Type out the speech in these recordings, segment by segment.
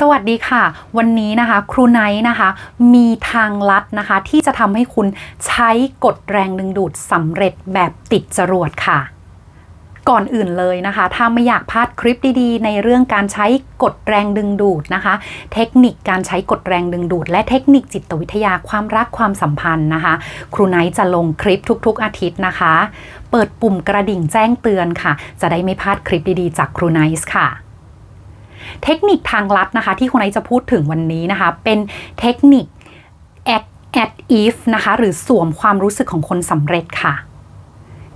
สวัสดีค่ะ วันนี้นะคะครูไนท์นะคะมีทางลัดนะคะที่จะทำให้คุณใช้กฎแรงดึงดูดสำเร็จแบบติดจรวดค่ะ ก่อนอื่นเลยนะคะ ถ้าไม่อยากพลาดคลิปดีๆ ในเรื่องการใช้กฎแรงดึงดูดนะคะ เทคนิคการใช้กฎแรงดึงดูด และเทคนิคจิตวิทยาความรักความสัมพันธ์นะคะ ครูไนท์จะลงคลิปทุกๆ อาทิตย์นะคะ เปิดปุ่มกระดิ่งแจ้งเตือนค่ะ จะได้ไม่พลาดคลิปดีๆ จากครูไนท์ค่ะ เทคนิคทางลัดนะคะ ที่คุณไอจะพูดถึงวันนี้นะคะ เป็นเทคนิค act at if นะคะ หรือสวมความรู้สึกของคนสำเร็จค่ะ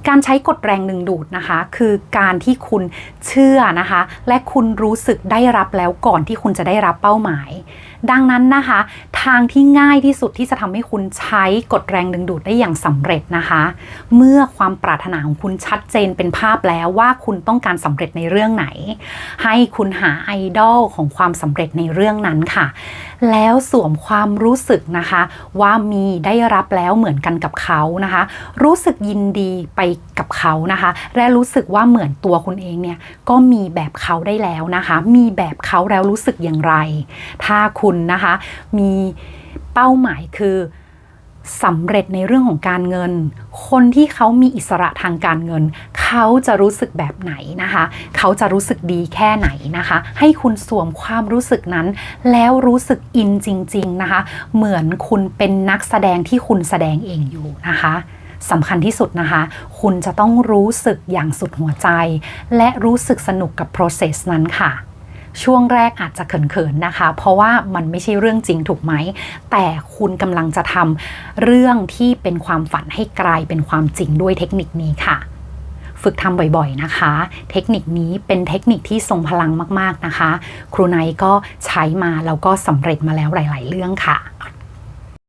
การใช้กฎแรงดึงดูดนะคะ คือการที่คุณเชื่อนะคะ และคุณรู้สึกได้รับแล้วก่อนที่คุณจะได้รับเป้าหมาย ดังนั้นนะคะ ทางที่ง่ายที่สุดที่จะทำให้คุณใช้กฎแรงดึงดูดได้อย่างสำเร็จนะคะ เมื่อความปรารถนาของคุณชัดเจนเป็นภาพแล้วว่าคุณต้องการสำเร็จในเรื่องไหน ให้คุณหาไอดอลของความสำเร็จในเรื่องนั้นค่ะ แล้วสวมความรู้สึกนะคะ ว่ามีได้รับแล้วเหมือนกันกับเขานะคะ รู้สึกยินดีไปกับเขานะคะ และรู้สึกว่าเหมือนตัวคุณเองเนี่ยก็มีแบบเขาได้แล้วนะคะ มีแบบเขาแล้วรู้สึกอย่างไร ถ้าคุณนะคะมีเป้าหมายคือสำเร็จในเรื่องของการเงิน คนที่เขามีอิสระทางการเงิน เขาจะรู้สึกแบบไหนนะคะ เขาจะรู้สึกดีแค่ไหนนะคะ ให้คุณสวมความรู้สึกนั้น แล้วรู้สึกอินจริง ๆนะคะ เหมือนคุณเป็นนักแสดงที่คุณแสดงเองอยู่นะคะ สำคัญที่สุดนะคะ คุณจะต้องรู้สึกอย่างสุดหัวใจ และรู้สึกสนุกกับ process นั้นค่ะช่วงแรกอาจจะเขินๆนะคะ เพราะว่ามันไม่ใช่เรื่องจริงถูกไหม แต่คุณกำลังจะทำเรื่องที่เป็นความฝันให้กลายเป็นความจริงด้วยเทคนิคนี้ค่ะ ฝึกทำบ่อยๆนะคะ เทคนิคนี้เป็นเทคนิคที่ทรงพลังมากๆนะคะ ครูไนก็ใช้มาแล้วก็สำเร็จมาแล้วหลาย ๆ เรื่องค่ะ